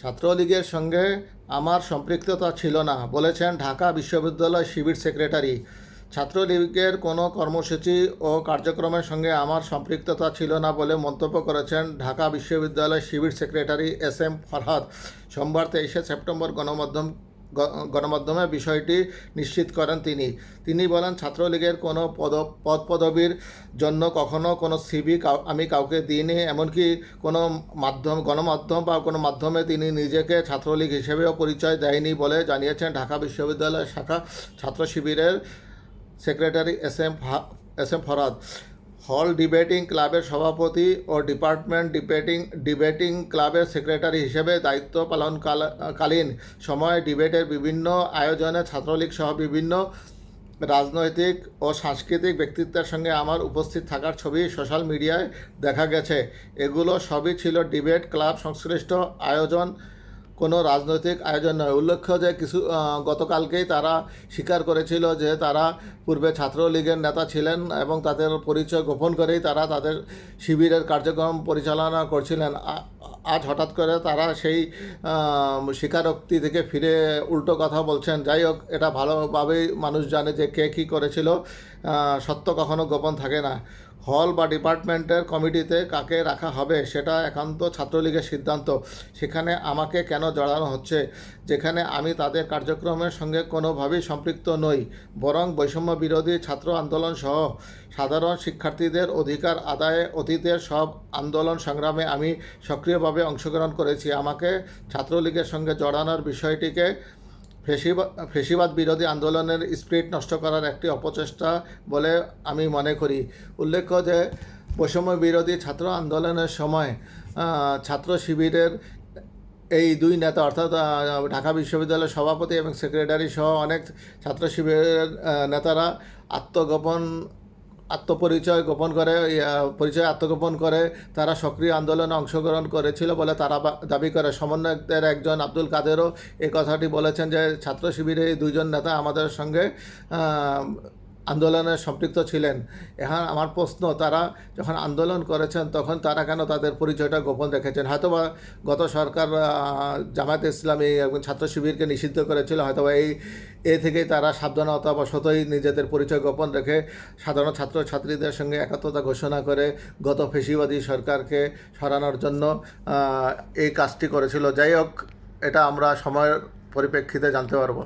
ছাত্রলীগের সঙ্গে আমার সম্পৃক্ততা ছিল না, বলেছেন ঢাকা বিশ্ববিদ্যালয় শিবির সেক্রেটারি। ছাত্রলীগের কোনো কর্মসূচি ও কার্যক্রমের সঙ্গে আমার সম্পৃক্ততা ছিল না বলে মন্তব্য করেছেন ঢাকা বিশ্ববিদ্যালয় Shibir secretary S M Farhad. সোমবার তেইশে সেপ্টেম্বর গণমাধ্যম গণমাধ্যমে বিষয়টি নিশ্চিত করেন তিনি। তিনি বলেন, ছাত্রলীগের কোনো পদ পদ পদবীর জন্য কখনো কোনো সিবি আমি কাউকে দিইনি, এমনকি কোনো মাধ্যম, গণমাধ্যম বা কোনো মাধ্যমে তিনি নিজেকে ছাত্রলীগ হিসেবেও পরিচয় দেয়নি বলে জানিয়েছেন ঢাকা বিশ্ববিদ্যালয় শাখা ছাত্র শিবিরের secretary S M S M Farhad. হল ডিবেটিং ক্লাবের সভাপতি ও ডিপার্টমেন্ট ডিবেটিং ডিবেটিং ক্লাবের সেক্রেটারি হিসেবে দায়িত্ব পালন কালীন সময়ে ডিবেটের বিভিন্ন আয়োজনে ছাত্রলীগ সহ বিভিন্ন রাজনৈতিক ও সাংস্কৃতিক ব্যক্তিত্বের সঙ্গে আমার উপস্থিত থাকার ছবি সোশ্যাল মিডিয়ায় দেখা গেছে। এগুলো সবই ছিল ডিবেট ক্লাব সংশ্লিষ্ট আয়োজন কোনো রাজনৈতিক আয়োজন নয়। উল্লেখ্য যে কিছু গতকালকেই তারা স্বীকার করেছিল যে তারা পূর্বে ছাত্রলীগের নেতা ছিলেন এবং তাদের পরিচয় গোপন করেই তারা তাদের শিবিরের কার্যক্রম পরিচালনা করছিলেন। আজ হঠাৎ করে তারা সেই স্বীকারোক্তি থেকে ফিরে উল্টো কথা বলছেন। যাই হোক, এটা ভালোভাবেই মানুষ জানে যে কে কী করেছিল। সত্য কখনো গোপন থাকে না। হল বা ডিপার্টমেন্টের কমিটিতে কাকে রাখা হবে সেটা একান্ত ছাত্রলীগের সিদ্ধান্ত। সেখানে আমাকে কেন জড়ানো হচ্ছে? যেখানে আমি তাদের কার্যক্রমের সঙ্গে কোনোভাবেই সম্পৃক্ত নই, বরং বৈষম্য বিরোধী ছাত্র আন্দোলন সহ সাধারণ শিক্ষার্থীদের অধিকার আদায়ে অতীতের সব আন্দোলন সংগ্রামে আমি সক্রিয়ভাবে অংশগ্রহণ করেছি। আমাকে ছাত্রলীগের সঙ্গে জড়ানোর বিষয়টিকে ফেসিবাদ ফেসিবাদ বিরোধী আন্দোলনের স্পিরিট নষ্ট করার একটি অপচেষ্টা বলে আমি মনে করি। উল্লেখ্য যে, বৈষম্য বিরোধী ছাত্র আন্দোলনের সময় ছাত্র শিবিরের এই দুই নেতা, অর্থাৎ ঢাকা বিশ্ববিদ্যালয়ের সভাপতি এবং সেক্রেটারি সহ অনেক ছাত্র শিবিরের নেতারা আত্মগোপন আত্মপরিচয় গোপন করে পরিচয় আত্মগোপন করে, তারা সক্রিয় আন্দোলনে অংশগ্রহণ করেছিল বলে তারা দাবি করে। সমন্বয়কদের একজন আব্দুল কাদেরও এই কথাটি বলেছেন যে, ছাত্র শিবিরে এই দুজন নেতা আমাদের সঙ্গে আন্দোলনে সম্পৃক্ত ছিলেন। এখন আমার প্রশ্ন, তারা যখন আন্দোলন করেছেন, তখন তারা কেন তাদের পরিচয়টা গোপন রেখেছেন? হয়তোবা গত সরকার জামায়াতে ইসলামী এবং ছাত্র শিবিরকে নিষিদ্ধ করেছিল, হয়তোবা এই এ থেকে তারা সাবধানতা বশতই নিজেদের পরিচয় গোপন রেখে সাধারণ ছাত্র ছাত্রীদের সঙ্গে একাত্মতা ঘোষণা করে গত ফেসিবাদী সরকারকে সরানোর জন্য এই কাজটি করেছিল। যাই হোক, এটা আমরা সময়ের পরিপ্রেক্ষিতে জানতে পারব।